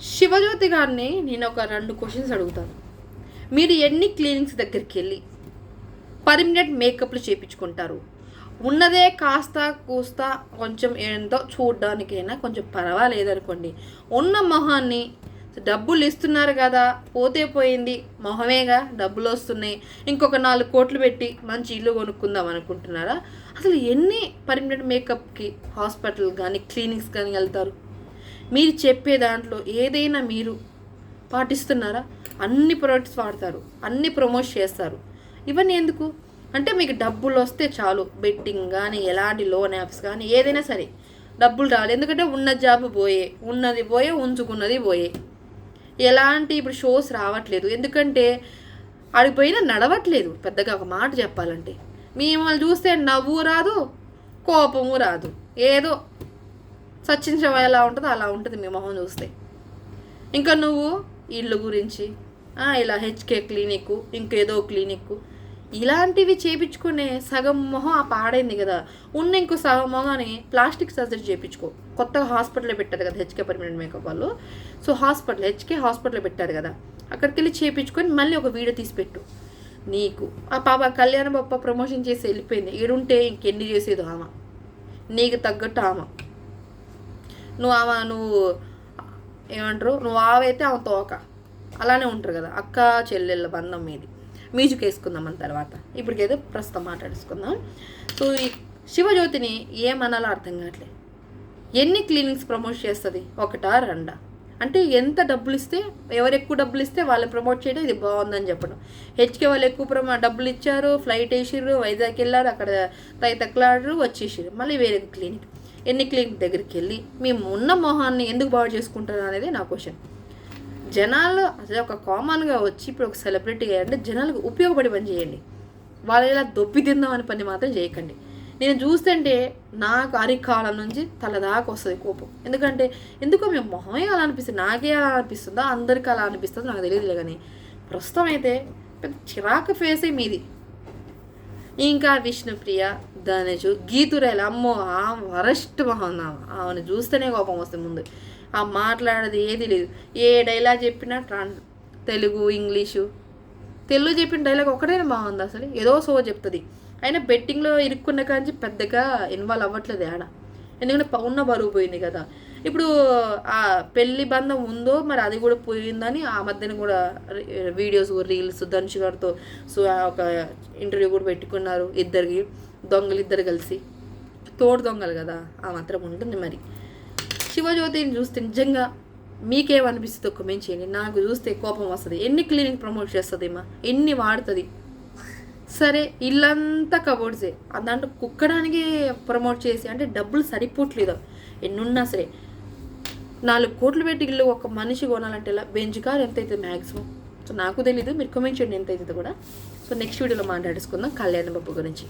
శివజ్యోతి గారిని నేను ఒక రెండు క్వశ్చన్స్ అడుగుతాను. మీరు ఎన్ని క్లినిక్స్ దగ్గరికి వెళ్ళి పర్మనెంట్ మేకప్లు చేయించుకుంటారు ఉన్నదే కాస్త కూస్త కొంచెం ఏందో చూడడానికైనా కొంచెం పర్వాలేదు అనుకోండి ఉన్న మొహాన్ని డబ్బులు ఇస్తున్నారు కదా పోతే పోయింది మొహమేగా డబ్బులు వస్తున్నాయి. ఇంకొక నాలుగు కోట్లు పెట్టి మంచి ఇల్లు కొనుక్కుందాం అనుకుంటున్నారా? అసలు ఎన్ని పర్మనెంట్ మేకప్కి హాస్పిటల్ కానీ క్లినిక్స్ కానీ వెళ్తారు? మీరు చెప్పే దాంట్లో ఏదైనా మీరు పాటిస్తున్నారా? అన్ని ప్రొడక్ట్స్ వాడతారు అన్ని ప్రమోట్ చేస్తారు. ఇవన్నీ ఎందుకు? అంటే మీకు డబ్బులు వస్తే చాలు. బెట్టింగ్ కానీ ఎలాంటి లోన్ యాప్స్ కానీ ఏదైనా సరే డబ్బులు రావాలి. ఎందుకంటే ఉన్న జాబ్ పోయే ఉన్నది పోయే ఉంచుకున్నది పోయే. ఎలాంటి ఇప్పుడు షోస్ రావట్లేదు. ఎందుకంటే ఆడిపోయినా నడవట్లేదు. పెద్దగా ఒక మాట చెప్పాలంటే. మిమ్మల్ని చూస్తే నవ్వు రాదు కోపము రాదు. ఏదో సచిన్ శివ ఎలా ఉంటుందో అలా ఉంటుంది మీ మొహం చూస్తే. ఇంకా నువ్వు ఇళ్ళ గురించి ఇలా హెచ్కే క్లినిక్ ఇంకేదో క్లినిక్ ఇలాంటివి చేపించుకునే సగం మొహం ఆ పాడైంది కదా. ఉన్న ఇంకో సగం మొహాన్ని ప్లాస్టిక్ సర్జరీ చేయించుకో కొత్తగా హాస్పిటల్లో పెట్టారు కదా హెచ్కే పర్మనెంట్ మేకప్ వాళ్ళు. సో హాస్పిటల్ హెచ్కే హాస్పిటల్లో పెట్టారు కదా. అక్కడికి వెళ్ళి చేయించుకొని మళ్ళీ ఒక వీడియో తీసి పెట్టు నీకు ఆ పాప కళ్యాణ బొప్ప ప్రమోషన్ చేసి వెళ్ళిపోయింది. ఈడుంటే ఇంకెన్ని చేసేదో ఆమె. నీకు తగ్గట్టు ఆమె. నువ్వు ఆమె నువ్వు ఏమంటారు? నువ్వు ఆవైతే ఆమె తోక. అలానే ఉంటారు కదా అక్క చెల్లెళ్ళ బంధం మీది. మ్యూజిక్ వేసుకుందాం మన తర్వాత. ఇప్పటికైతే ప్రస్తుతం మాట్లాడేసుకుందాం. సో ఈ శివజ్యోతిని ఏమనాలో అర్థం కావట్లేదు ఎన్ని క్లినిక్స్ ప్రమోట్ చేస్తుంది? ఒకటా రెండా? అంటే ఎంత డబ్బులు ఇస్తే ఎవరు ఎక్కువ డబ్బులు ఇస్తే వాళ్ళు ప్రమోట్ చేయడం ఇది బాగుందని చెప్పడం. హెచ్కే వాళ్ళు ఎక్కువ ప్రమో డబ్బులు ఇచ్చారు ఫ్లైట్ వేసిర్రు వైజాగ్ వెళ్ళారు అక్కడ తైతక్కలాడారు వచ్చేసారు మళ్ళీ వేరే క్లినిక్. ఎన్ని క్లినిక్ దగ్గరికి వెళ్ళి మేము ఉన్న మొహాన్ని ఎందుకు బాగు చేసుకుంటారు అనేది నా క్వశ్చన్ జనాలు అసలు ఒక కామన్గా వచ్చి ఇప్పుడు ఒక సెలబ్రిటీ అంటే జనాలకు ఉపయోగపడి పని చేయండి. వాళ్ళు ఇలా దొబ్బి తిందామని పని మాత్రం చేయకండి. నేను చూస్తుంటే నాకు అరికాలం నుంచి తల దాకా వస్తుంది కోపం. ఎందుకంటే ఎందుకో మేము మొహమే అలా అనిపిస్తుంది. నాకే అలా అనిపిస్తుందో? అందరికీ అలా అనిపిస్తుందో? నాకు తెలియదులే కానీ ప్రస్తుతం అయితే పెద్ద చిరాకు ఫేసే మీది. ఇంకా విష్ణుప్రియ ధనుజు గీతురేలు అమ్మో ఆ వరస్ట్ మొహం ఆమె. ఆమెను చూస్తేనే కోపం వస్తుంది ముందు. ఆ మాట్లాడేది ఏది లేదు. ఏ డైలాగ్ చెప్పినా ట్రాన్ తెలుగు ఇంగ్లీషు తెలుగు చెప్పిన డైలాగ్ ఒకటే బాగుంది అసలు. ఏదో సో చెప్తుంది. అయినా బెట్టింగ్లో ఇరుక్కున్న కాంచి పెద్దగా ఇన్వాల్వ్ అవ్వట్లేదు ఆడ. ఎందుకంటే ఉన్న బరువు పోయింది కదా. ఇప్పుడు ఆ పెళ్ళి బంధం ఉందో మరి అది కూడా పోయిందని ఆ మధ్యన కూడా వీడియోస్ రీల్స్ ధనుష్ గారితో సో ఒక ఇంటర్వ్యూ కూడా పెట్టుకున్నారు ఇద్దరికి దొంగలు ఇద్దరు కలిసి. తోడు దొంగలు కదా ఆ మాత్రం ఉంటుంది మరి. శివజ్యోతిని చూస్తే నిజంగా మీకేమనిపిస్తుంది కమెంట్ చేయండి. నాకు చూస్తే కోపం వస్తుంది. ఎన్ని క్లినిక్ ప్రమోట్ చేస్తుంది మా ఎన్ని వాడుతుంది. సరే ఇల్లంతా కబోర్డ్సే. దాంట్లో కుక్కడానికి ప్రమోట్ చేసి అంటే డబ్బులు సరిపోవట్లేదు ఎన్నున్నా సరే. నాలుగు కోట్లు పెట్టి ఇల్లు ఒక మనిషి కొనాలంటే ఇలా బెంజ్ కార్ ఎంత అవుతుంది మ్యాక్సిమం సో నాకు తెలీదు మీరు కమెంట్ చేయండి ఎంత అవుతుంది కూడా. సో నెక్స్ట్ వీడియోలో మాట్లాడేసుకుందాం కళ్యాణ బాబు గురించి